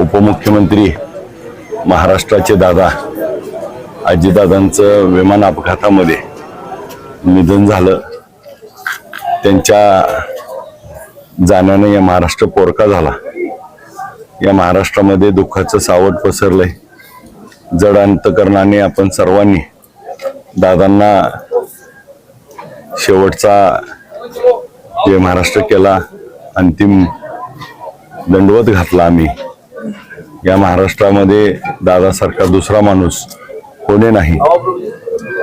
उपमुख्यमंत्री महाराष्ट्राचे दादा आजीदादांचं विमान अपघातामध्ये निधन झालं. त्यांच्या जाण्याने या महाराष्ट्र पोरका झाला. या महाराष्ट्रामध्ये दुःखाचं सावट पसरलंय. जड अंतकरणाने आपण सर्वांनी दादांना शेवटचा जे महाराष्ट्र केला. अंतिम दंडवत घातला आम्ही. या महाराष्ट्रामध्ये दादासारखा दुसरा माणूस कोणी नाही.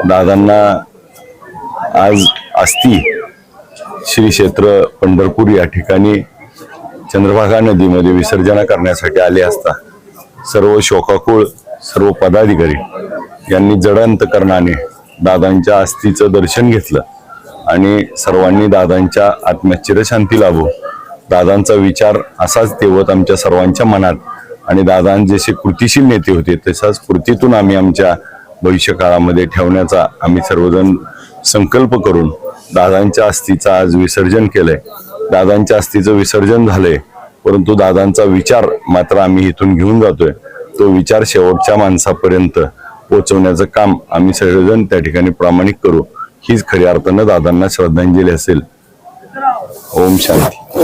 दादांना आज अस्थि श्री क्षेत्र पंढरपूर या ठिकाणी चंद्रभागा नदीमध्ये विसर्जन करण्यासाठी आले असता सर्व शोकाकुळ सर्व पदाधिकारी यांनी जडअंतकरणाने दादांच्या अस्थीचं दर्शन घेतलं आणि सर्वांनी दादांच्या आत्म्यात चिरशांती लाभो. दादांचा विचार असाच तेवत आमच्या सर्वांच्या मनात आणि दादा जसे कृतीशील नेते होते तसाच कृतीतून आम्ही आमच्या भविष्य काळामध्ये ठेवण्याचा आम्ही सर्वजण संकल्प करून दादांच्या अस्थीचं आज विसर्जन केलंय. दादांच्या अस्थीचं विसर्जन झालंय परंतु दादांचा विचार मात्र आम्ही इथून घेऊन जातोय. तो विचार शेवटच्या माणसापर्यंत पोहोचवण्याचं काम आम्ही सर्वजण त्या ठिकाणी प्रामाणिक करू. हीच खऱ्या अर्थानं दादांना श्रद्धांजली असेल. ओम शांती.